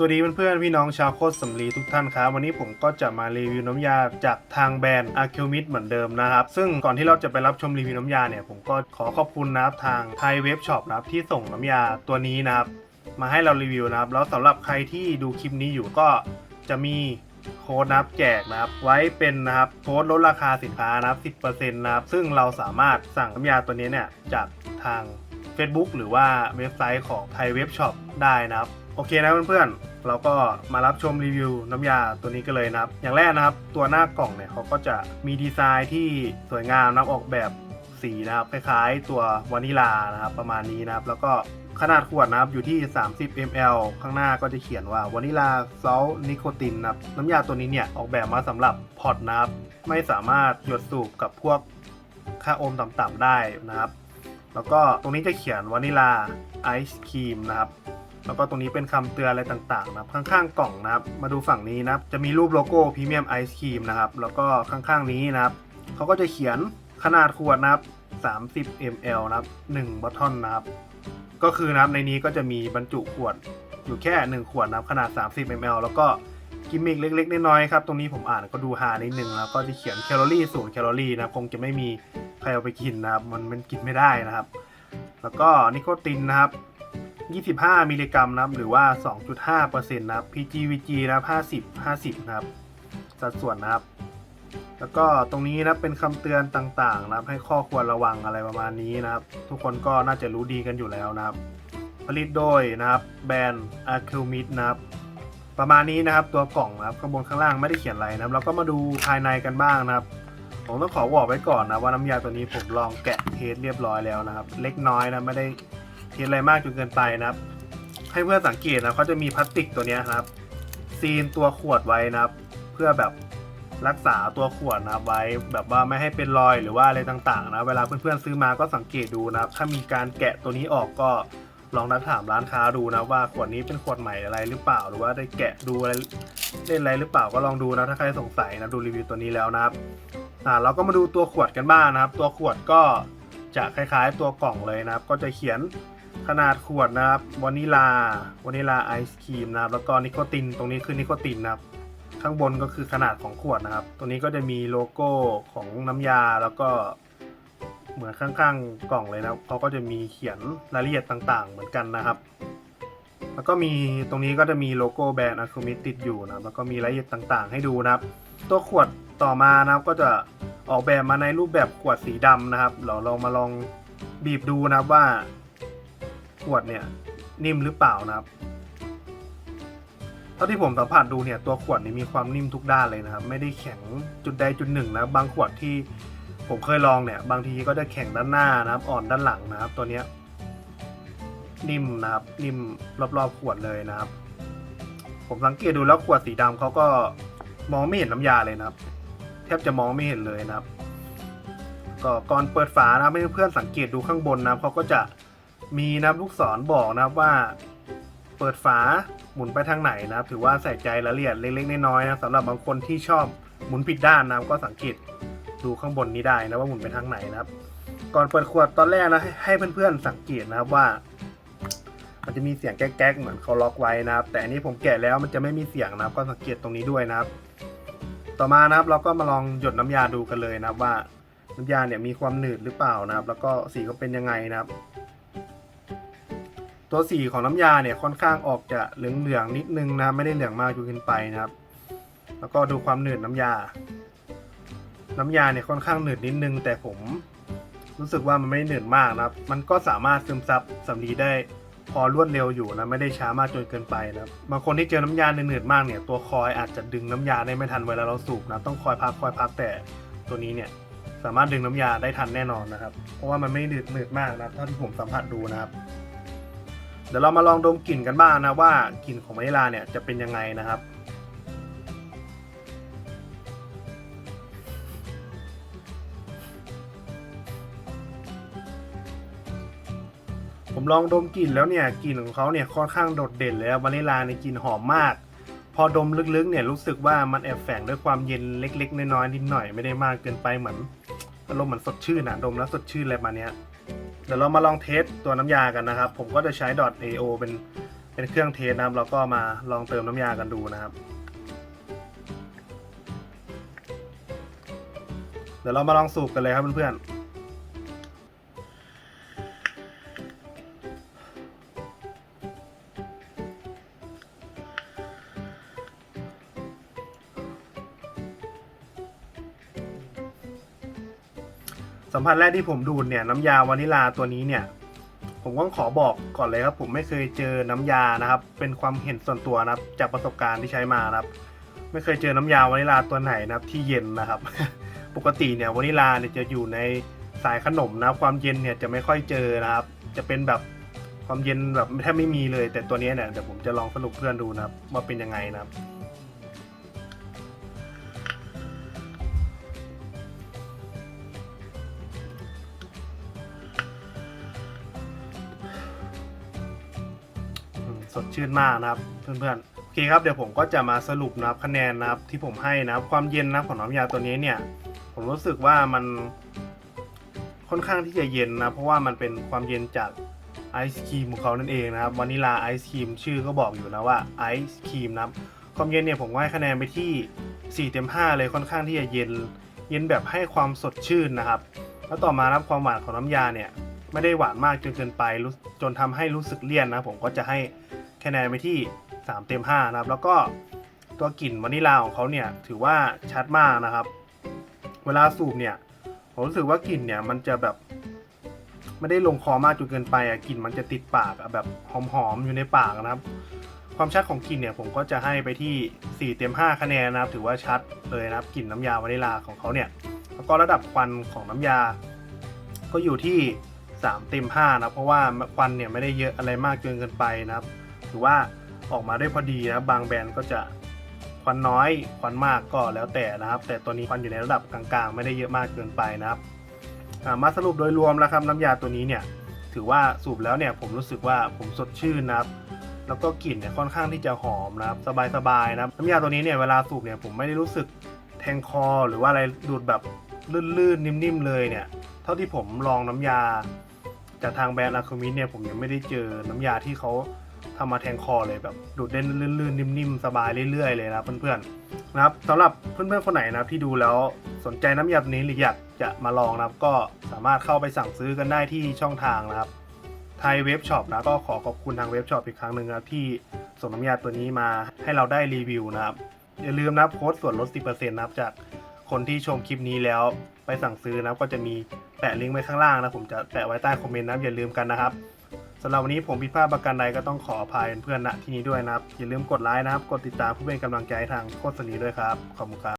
สวัสดีเพื่อนๆพี่น้องชาวโคตรสำลีทุกท่านครับวันนี้ผมก็จะมารีวิวน้ำยาจากทางแบรนด์ a r c h e m i d เหมือนเดิมนะครับ ซึ่งก่อนที่เราจะไปรับชมรีวิวน้ำยาเนี่ย ผมก็ขอขอบคุณนะครับทางไทยเว็บช็อปนะครับที่ส่งน้ำยาตัวนี้นะครับ มาให้เรารีวิวนะครับ แล้วสำหรับใครที่ดูคลิปนี้อยู่ก็จะมีโค้ดนะครับแจกนะครับ ไว้เป็นนะครับโค้ดลดราคาสินค้านะครับ10%นะครับซึ่งเราสามารถสั่งน้ำยาตัวนี้เนี่ยจากทาง Facebook หรือว่าเว็บไซต์ของไทยเว็บช็อปได้นะครับโอเคนะเพื่อนๆ เราก็มารับชมรีวิวน้ำยาตัวนี้กันเลยนะครับ อย่างแรกนะครับ ตัวหน้ากล่องเนี่ยเขาก็จะมีดีไซน์ที่สวยงามนะออกแบบสีนะครับคล้ายๆตัววานิลานะครับประมาณนี้นะครับ แล้วก็ขนาดขวดนะครับอยู่ที่ 30 ml ข้างหน้าก็จะเขียนว่าวานิลาซอลนิโคตินนะครับน้ำยาตัวนี้เนี่ยออกแบบมาสำหรับพอร์ตนะครับไม่สามารถหยดสูบกับพวกค่าโอห์มต่ำๆได้นะครับ แล้วก็ตรงนี้จะเขียนวานิลาไอศครีมนะครับ แล้วก็ตรงนี้เป็นคำเตือนอะไรต่างๆนะครับข้างๆกล่องนะครับ มาดูฝั่งนี้นะครับ จะมีรูปโลโก้พรีเมียมไอศครีมนะครับ แล้วก็ข้างๆนี้นะครับเขาก็จะเขียนขนาดขวดนะครับ 30 ml นะครับ1บัตทอนนะครับ ก็คือนะครับในนี้ก็จะมีบรรจุขวดอยู่แค่ 1 ขวดนะครับขนาด 30 ml แล้วก็กิมมิกเล็ก ๆ น้อยๆครับ ตรงนี้ผมอ่านก็ดูฮานิดนึงแล้วก็จะเขียนแคลอรี่ศูนย์แคลอรี่นะครับคงจะไม่มีใครเอาไปกินนะครับ มันมันกินไม่ได้นะครับ แล้วก็นิโคตินนะครับ 25 มิลลิกรัมนะครับ หรือว่า 2.5%นต์นะครับ PGVG นะครับ 50 50 นะครับ สัดส่วนนะครับ แล้วก็ตรงนี้นะเป็นคำเตือนต่างๆ นะครับ ให้ข้อควรระวังอะไรประมาณนี้นะครับ ทุกคนก็น่าจะรู้ดีกันอยู่แล้วนะครับ ผลิตโดยนะครับ แบรนด์ a r c h e m i d นะครับประมาณนี้นะครับตัวกล่องนะครับข้างบนข้างล่างไม่ได้เขียนอะไรนะครับเราก็มาดูภายในกันบ้างนะครับ ผมต้องขอบอกไว้ก่อนนะว่าน้ำยาตัวนี้ผมลองแกะเทสเรียบร้อยแล้วนะครับ เล็กน้อยนะไม่ได้ เทสอะไรมากจนเกินไปนะครับ ให้เพื่อนสังเกตนะเขาจะมีพลาสติกตัวนี้ครับ ซีนตัวขวดไว้นะครับ เพื่อแบบรักษาตัวขวดนะครับไว้ แบบว่าไม่ให้เป็นรอยหรือว่าอะไรต่างๆ นะ เวลาเพื่อนๆซื้อมาก็สังเกตดูนะครับ ถ้ามีการแกะตัวนี้ออกก็ลองนัดถามร้านค้าดูนะว่าขวดนี้เป็นขวดใหม่อะไรหรือเปล่า หรือว่าได้แกะดูอะไรเล่นอะไรหรือเปล่าก็ลองดูนะถ้าใครสงสัยนะดูรีวิวตัวนี้แล้วนะครับอ่าเราก็มาดูตัวขวดกันบ้างนะครับ ตัวขวดก็จะคล้ายๆตัวกล่องเลยนะครับ ก็จะเขียน ขนาดขวดนะครับวานิลาวานิลาไอศครีมนะครับแล้วก็นิโคตินตรงนี้คือนิโคตินนะครับ ข้างบนก็คือขนาดของขวดนะครับ ตัวนี้ก็จะมีโลโก้ของน้ำยาแล้วก็เหมือนข้างๆกล่องเลยนะครับเขาก็จะมีเขียนรายละเอียดต่างๆ เหมือนกันนะครับ แล้วก็มีตรงนี้ก็จะมีโลโก้แบรนด์อะคูมิติดอยู่นะครับแล้วก็มีรายละเอียดต่างๆ ให้ดูนะครับ ตัวขวดต่อมานะครับก็จะออกแบบมาในรูปแบบขวดสีดำนะครับเราลองมาลองบีบดูนะครับว่า วดเนี่ยนิ่มหรือเปล่านะครับ เท่าที่ผมสัมผัสดูเนี่ยตัวขวดนี่มีความนิ่มทุกด้านเลยนะครับ ไม่ได้แข็งจุดใดจุดหนึ่งนะบางขวดที่ผมเคยลองเนี่ย บางทีก็จะแข็งด้านหน้านะครับ อ่อนด้านหลังนะครับ ตัวเนี้ยนิ่มนะครับ นิ่มรอบๆขวดเลยนะครับ ผมสังเกตดูแล้วขวดสีดำเขาก็มองไม่เห็นน้ำยาเลยนะครับ แทบจะมองไม่เห็นเลยนะครับ ก็ก่อนเปิดฝานะครับให้เพื่อนสังเกตดูข้างบนนะครับเขาก็จะ มีนะครับลูกศรบอกนะครับว่า เปิดฝาหมุนไปทางไหนนะครับ ถือว่าใส่ใจรายละเอียดเล็กๆน้อยๆนะสำหรับบางคนที่ชอบหมุนผิดด้านนะครับก็สังเกตดูข้างบนนี้ได้นะว่าหมุนไปทางไหนนะครับ ก่อนเปิดขวดตอนแรกนะให้เพื่อนๆสังเกตนะครับว่า มันจะมีเสียงแก๊กๆเหมือนเขาล็อกไว้นะครับ แต่อันนี้ผมแกะแล้วมันจะไม่มีเสียงนะครับ ก็สังเกตตรงนี้ด้วยนะครับ ต่อมานะครับเราก็มาลองหยดน้ำยาดูกันเลยนะครับว่าน้ำยาเนี่ยมีความหนืดหรือเปล่านะครับ แล้วก็สีก็เป็นยังไงนะครับ ตัวสีของน้ำยาเนี่ยค่อนข้างออกจะเหลืองๆนิดนึงนะครับไม่ได้เหลืองมากจนเกินไปนะครับ แล้วก็ดูความหนืดน้ำยา น้ำยาเนี่ยค่อนข้างหนืดนิดนึง แต่ผมรู้สึกว่ามันไม่หนืดมากนะครับ มันก็สามารถซึมซับสำลีได้พอรวดเร็วอยู่นะไม่ได้ช้ามากจนเกินไปนะครับบางคนที่เจอน้ำยาเหนืดๆมากเนี่ยตัวคอยอาจจะดึงน้ำยาได้ไม่ทันเวลาเราสูบนะต้องคอยพักคอยพักแต่ตัวนี้เนี่ยสามารถดึงน้ำยาได้ทันแน่นอนนะครับ เพราะว่ามันไม่หนืดหนืดมากนะเท่าที่ผมสัมผัสดูนะครับ เดี๋ยวเรามาลองดมกลิ่นกันบ้างนะว่ากลิ่นของวานิลาเนี่ยจะเป็นยังไงนะครับผมลองดมกลิ่นแล้วเนี่ยกลิ่นของเขาเนี่ยค่อนข้างโดดเด่นเลยครับวานิลาในกลิ่นหอมมาก พอดมลึกๆเนี่ยรู้สึกว่ามันแอบแฝงด้วยความเย็นเล็ก ๆ น้อยๆนิดหน่อยไม่ได้มากเกินไปเหมือนอารมณ์เหมือนสดชื่นอะดมแล้วสดชื่นอะไรมาเนี้ย เดี๋ยวเรามาลองเทสตัวน้ำยากันนะครับ ผมก็จะใช้ .ao เป็นเป็นเครื่องเทสนะครับ เราก็มาลองเติมน้ำยากันดูนะครับ เดี๋ยวเรามาลองสูบกันเลยครับเพื่อนๆ สัมผัสแรกที่ผมดูดเนี่ยน้ำยาวานิลาตัวนี้เนี่ย ผมก็ขอบอกก่อนเลยครับ ผมไม่เคยเจอน้ำยานะครับ เป็นความเห็นส่วนตัวนะครับ จากประสบการณ์ที่ใช้มานะครับ ไม่เคยเจอน้ำยาวานิลาตัวไหนนะครับ ที่เย็นนะครับ ปกติเนี่ยวานิลาเนี่ยจะอยู่ในสายขนมนะความเย็นเนี่ยจะไม่ค่อยเจอนะครับ จะเป็นแบบความเย็นแบบแทบไม่มีเลย แต่ตัวนี้เนี่ยเดี๋ยวผมจะลองสรุปเพื่อนดูนะครับว่าเป็นยังไงนะครับ สดชื่นมากนะครับเพื่อนๆโอเคครับเดี๋ยวผมก็จะมาสรุปนะครับคะแนนนะครับที่ผมให้นะครับความเย็นนะครับของน้ำยาตัวนี้เนี่ย ผมรู้สึกว่ามันค่อนข้างที่จะเย็นนะเพราะว่ามันเป็นความเย็นจากไอศครีมของเขานั่นเองนะครับวานิลาไอศครีมชื่อก็บอกอยู่นะว่าไอศครีมนะครับความเย็นเนี่ยผมให้คะแนนไปที่4เต็ม5เลยค่อนข้างที่จะเย็นเย็นแบบให้ความสดชื่นนะครับ แล้วต่อมารับความหวานของน้ำยาเนี่ย ไม่ได้หวานมากจนเกินไปจนทำให้รู้สึกเลี่ยนนะ ผมก็จะให้ คะแนนไปที่ 3 เต็ม5นะครับ แล้วก็ตัวกลิ่นวานิลาของเขาเนี่ยถือว่าชัดมากนะครับ เวลาสูบเนี่ยผมรู้สึกว่ากลิ่นเนี่ยมันจะแบบไม่ได้ลงคอมากจนเกินไปอะกลิ่นมันจะติดปากแบบหอมๆอยู่ในปากนะครับ ความชัดของกลิ่นเนี่ยผมก็จะให้ไปที่ 4 เต็ม 5 คะแนนนะครับ ถือว่าชัดเลยนะครับกลิ่นน้ำยาวานิลาของเขาเนี่ยแล้วก็ระดับควันของน้ำยา ก็อยู่ที่ 3 เต็ม 5 นะเพราะว่าควันเนี่ยไม่ได้เยอะอะไรมากจนเกินไปนะครับ ถือว่าออกมาได้พอดีนะครับบางแบรนด์ก็จะควันน้อยควันมากก็แล้วแต่นะครับ แต่ตัวนี้ควันอยู่ในระดับกลางๆ ไม่ได้เยอะมากเกินไปนะครับมาสรุปโดยรวมแล้วครับน้ำยาตัวนี้เนี่ยถือว่าสูบแล้วเนี่ยผมรู้สึกว่าผมสดชื่นนะครับแล้วก็กลิ่นเนี่ยค่อนข้างที่จะหอมนะครับสบายๆนะครับน้ำยาตัวนี้เนี่ยเวลาสูบเนี่ยผมไม่ได้รู้สึกแทงคอ หรือว่าอะไรดูดแบบลื่นๆนิ่มๆเลยเนี่ยเท่าที่ผมลองน้ำยาจากทางแบรนด์อาคูมิเนี่ยผมยังไม่ได้เจอน้ำยาที่เขา ทำมาแทงคอเลยแบบดูดเล่นลื่นๆนิ่มๆสบายเรื่อยๆเลยนะเพื่อนๆนะครับสำหรับเพื่อนๆคนไหนนะครับที่ดูแล้วสนใจน้ำยาตัวนี้หรืออยากจะมาลองนะครับ ก็สามารถเข้าไปสั่งซื้อกันได้ที่ช่องทางนะครับไทยเว็บช็อปนะก็ขอขอบคุณทางเว็บช็อปอีกครั้งหนึ่งนะครับที่ส่งน้ำยาตัวนี้มาให้เราได้รีวิวนะครับ อย่าลืมนะครับโค้ดส่วนลด 10%นะครับจากคนที่ชมคลิปนี้แล้วไปสั่งซื้อนะครับก็จะมีแปะลิงก์ไว้ข้างล่างนะผมจะแปะไว้ใต้คอมเมนต์นะครับอย่าลืมกันนะครับ สำหรับวันนี้ผมผิดพลาดประการใดก็ต้องขออภัยเพื่อนๆณที่นี้ด้วยนะครับ อย่าลืมกดไลค์นะครับ กดติดตามเพื่อเป็นกำลังใจทางโคตรสนีด้วยครับ ขอบคุณครับ